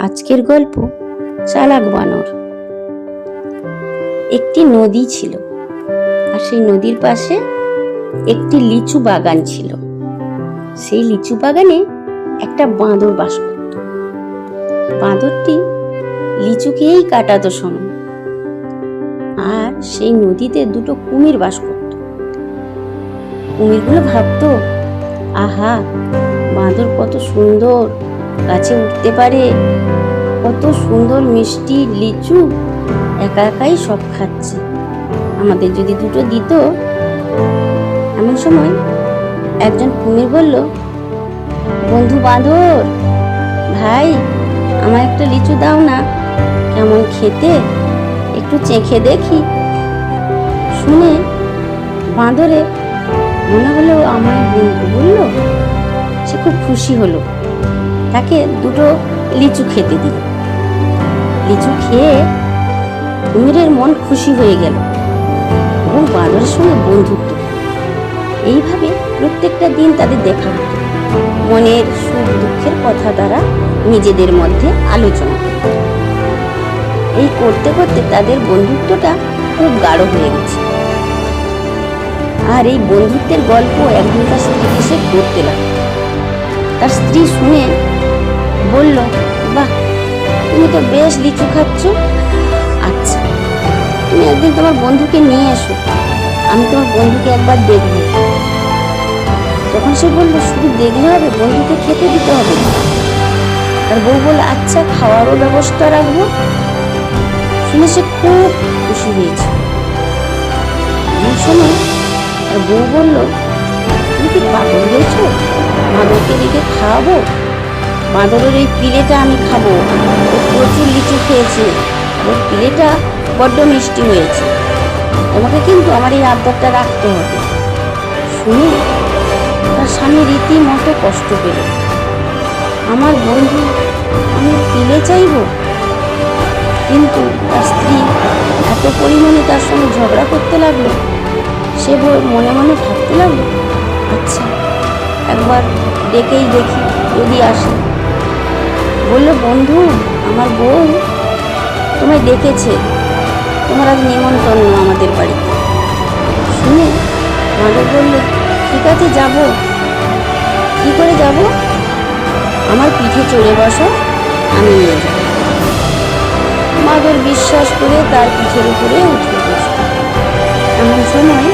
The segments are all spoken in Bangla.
আজকের গল্প চালাক বানর। একটি নদী ছিল, আর সেই নদীর পাশে একটি লিচু বাগান ছিল। সেই লিচু বাগানে একটা বাঁদর বাস করত। বাঁদরটি লিচু খেয়েই কাটাতো সময় আর সেই নদীতে দুটো কুমির বাস করত। কুমিরগুলো ভাবতো, আহা, বাঁদর কত সুন্দর! গাছে উঠতে পারে। কত সুন্দর মিষ্টি লিচু একা একাই সব খাচ্ছে। আমাদের যদি দুটো দিত, এমন সময় একজন কুমির বলল, বন্ধু বাঁদর, ভাই আমার একটা লিচু দাও না, কেমন খেতে? একটু চেখে দেখি। শুনে বাঁদরে মনে হলো আমার বন্ধু বলল, সে খুব খুশি হলো। তাকে দুটো লিচু খেতে দিল। লিচু খেয়ে কুমিরের মন খুশি হয়ে গেল এবং বাঁদরের সঙ্গে বন্ধুত্ব। এইভাবে প্রত্যেকটা দিন তাদের দেখা হতো। মনের সুখ দুঃখের কথা দ্বারা নিজেদের মধ্যে আলোচনা এই করতে করতে তাদের বন্ধুত্বটা খুব গাঢ় হয়ে গেছে। আর এই বন্ধুত্বের গল্প একদিন তার স্ত্রীকে সে করতে লাগল। তার স্ত্রী শুনে বলল, বাহ, তুমি তো বেশ লিচু খাচ্ছ। আচ্ছা তুমি একদিন তোমার বন্ধুকে নিয়ে এসো। আমি তোমার বন্ধুকে একবার দেখব। তখন সে বলল, শুধু দেখলে হবে, বন্ধুকে খেতে দিতে হবে আর বউ বলল আচ্ছা খাওয়ারও ব্যবস্থা রাখব। শুনে সে খুব খুশি হয়েছে। এমন সময় আর বউ বলল, তুমি কি পাগল হয়েছো? মাদরকে রেখে খাওয়াবো? বাঁদরের এই পিলেটা আমি খাব। প্রচুর লিচু খেয়েছে। ওর পিলেটা বড্ড মিষ্টি হয়েছে। তোমাকে কিন্তু আমার এই আবদারটা রাখতে হবে। শুনে তার স্বামী রীতিমতো কষ্ট পেল। আমার বন্ধু, আমি পিলে চাইব? কিন্তু তার স্ত্রী এত পরিমাণে তার সঙ্গে ঝগড়া করতে লাগল। সে মনে মনে ভাবতে লাগল আচ্ছা একবার ডেকেই দেখি, যদি আসে। বলল, বন্ধু, আমার বউ তোমায় ডেকেছে তোমার আজ নিমন্ত্রণ আমাদের বাড়িতে। শুনে মাদর বলল, ঠিক আছে, যাব। কি করে যাব? আমার পিঠে চড়ে বসো, আমি নিয়ে যাব। মাদর বিশ্বাস করে তার পিঠের উপরে উঠে বসল। এমন সময়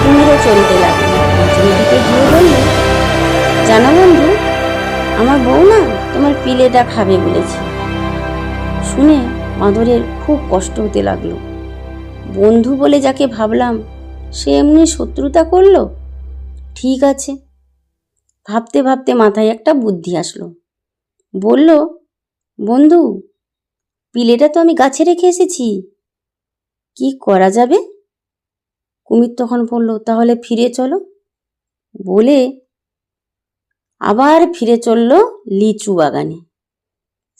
কুমিরও চলতে লাগল। ছেলেটিকে গিয়ে বলল, জানো বন্ধু, আমার বউ না তোমার পিলেটা খাবে বলেছে। শুনে মাদরের খুব কষ্ট হতে লাগল। বন্ধু বলে যাকে ভাবলাম, সে এমনি শত্রুতা করল? ঠিক আছে। ভাবতে ভাবতে মাথায় একটা বুদ্ধি আসলো। বলল, বন্ধু পিলেটা তো আমি গাছে রেখে এসেছি। কি করা যাবে? কুমির তখন বলল, তাহলে ফিরে চলো। বলে আবার ফিরে চলল লিচু বাগানে।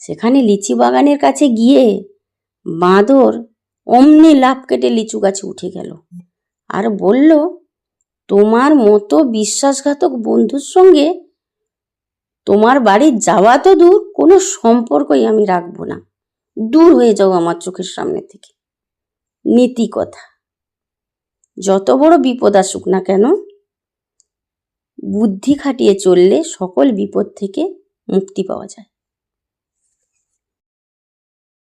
সেখানে লিচু বাগানের কাছে গিয়ে বাঁদর অমনি লাফ কেটে লিচু গাছে উঠে গেল আর বলল, তোমার মতো বিশ্বাসঘাতক বন্ধুর সঙ্গে তোমার বাড়ি যাওয়া তো দূর, কোনো সম্পর্কই আমি রাখব না। দূর হয়ে যাও আমার চোখের সামনে থেকে। নীতি কথা। যত বড় বিপদ আসুক না কেন বুদ্ধি খাটিয়ে চললে সকল বিপদ থেকে মুক্তি পাওয়া যায়।